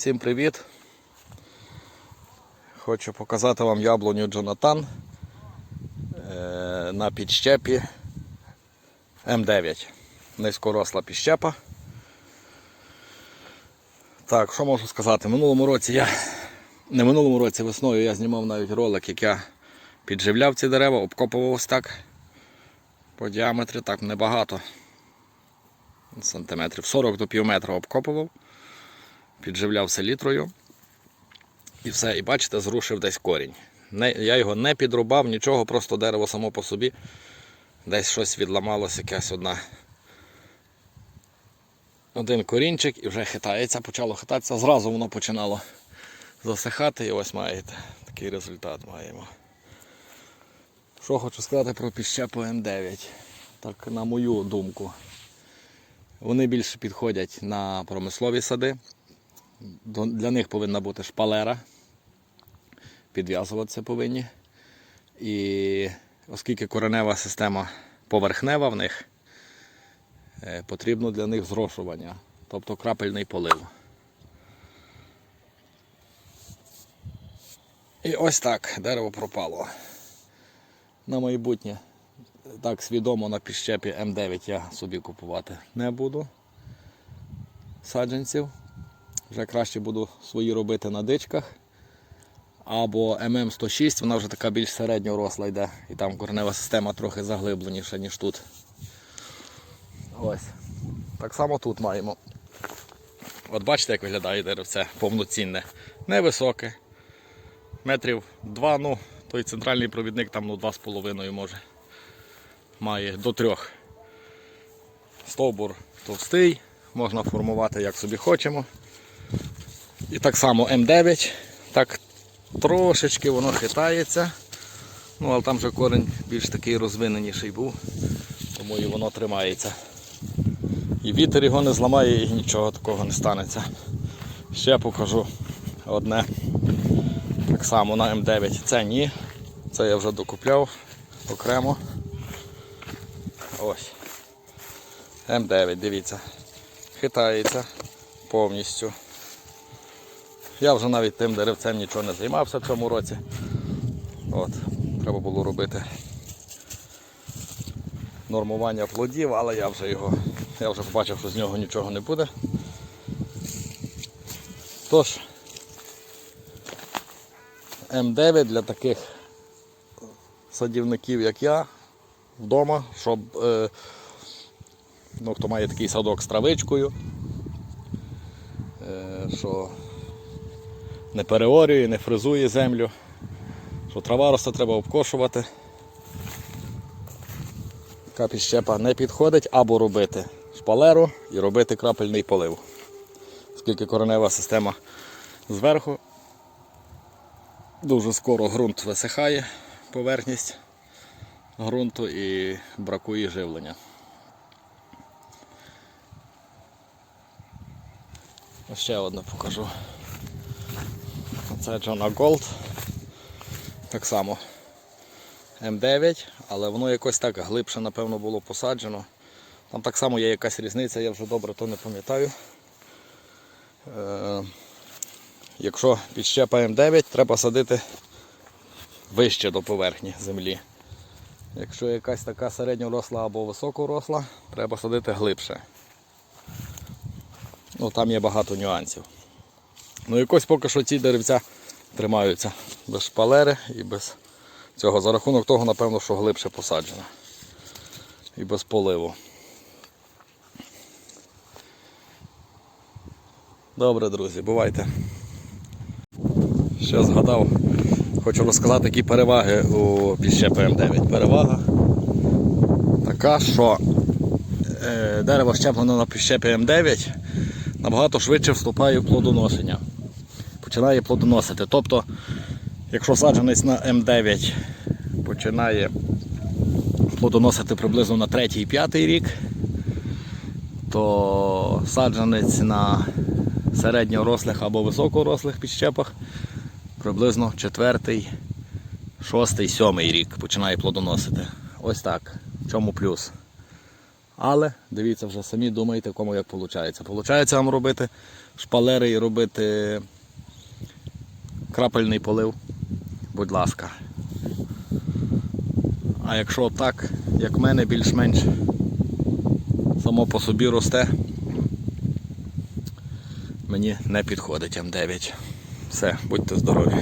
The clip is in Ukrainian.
Всім привіт! Хочу показати вам яблуню Джонатан е, на підщепі М9. Низькоросла підщепа. Так, що можу сказати? Минулому році я, не минулому році, весною я знімав навіть ролик, як я підживляв ці дерева, обкопував ось так. По діаметрі так небагато. Сантиметрів 40 до пів метра обкопував підживляв селітрою. І все, і бачите, зрушив десь корінь. Не, я його не підрубав, нічого, просто дерево само по собі. Десь щось відламалося, якась одна. Один корінчик і вже хитається, почало хитатися, зразу воно починало засихати і ось маєте. Такий результат маємо. Що хочу сказати про піщепу М9. Так, на мою думку. Вони більше підходять на промислові сади. Для них повинна бути шпалера. Підв'язуватися повинні. І оскільки коренева система поверхнева в них, е, потрібно для них зрошування, тобто крапельний полив. І ось так дерево пропало. На майбутнє так свідомо на підщепі М9 я собі купувати не буду саджанців. Вже краще буду свої робити на дичках. Або ММ106, вона вже така більш середньоросла йде. І там коренева система трохи заглибленіша, ніж тут. Ось. Так само тут маємо. От бачите, як виглядає деревце повноцінне. Невисоке. Метрів 2, ну, той центральний провідник там ну, 2,5 може. Має до 3. Стовбур товстий, можна формувати як собі хочемо. І так само М9, так трошечки воно хитається. Ну, але там вже корінь більш такий розвиненіший був, тому і воно тримається. І вітер його не зламає і нічого такого не станеться. Ще покажу одне. Так само на М9. Це ні. Це я вже докупляв окремо. Ось. М9, дивіться. Хитається повністю. Я вже навіть тим деревцем нічого не займався в цьому році. От, Треба було робити нормування плодів, але я вже його, я вже побачив, що з нього нічого не буде. Тож, М9 для таких садівників, як я, вдома, щоб е, ну, хто має такий садок з травичкою, е, що не переорює, не фризує землю, що трава росте, треба обкошувати. Така підщепа не підходить або робити шпалеру і робити крапельний полив. Оскільки коренева система зверху, дуже скоро ґрунт висихає, поверхність ґрунту і бракує живлення. Ще одне покажу. Це Джона Голд. Так само М9, але воно якось так глибше, напевно, було посаджено. Там так само є якась різниця, я вже добре то не пам'ятаю. Е, якщо підщепа М9, треба садити вище до поверхні землі. Якщо якась така середньоросла або високоросла, треба садити глибше. Ну, там є багато нюансів. Ну якось поки що ці деревця тримаються без шпалери і без цього. За рахунок того, напевно, що глибше посаджено. І без поливу. Добре, друзі, бувайте. Ще згадав, хочу розказати, які переваги у підщепи М9. Перевага така, що е, дерево щеплено на підщепі М9 набагато швидше вступає в плодоношення. Починає плодоносити. Тобто, якщо саджанець на М9 починає плодоносити приблизно на 3-5 рік, то саджанець на середньорослих або високорослих підщепах приблизно 4, 6, 7 рік починає плодоносити. Ось так. В чому плюс? Але дивіться вже самі думайте, кому як виходить. Получається вам робити шпалери і робити крапельний полив, будь ласка. А якщо так, як в мене, більш-менш само по собі росте, мені не підходить М9. Все, будьте здорові.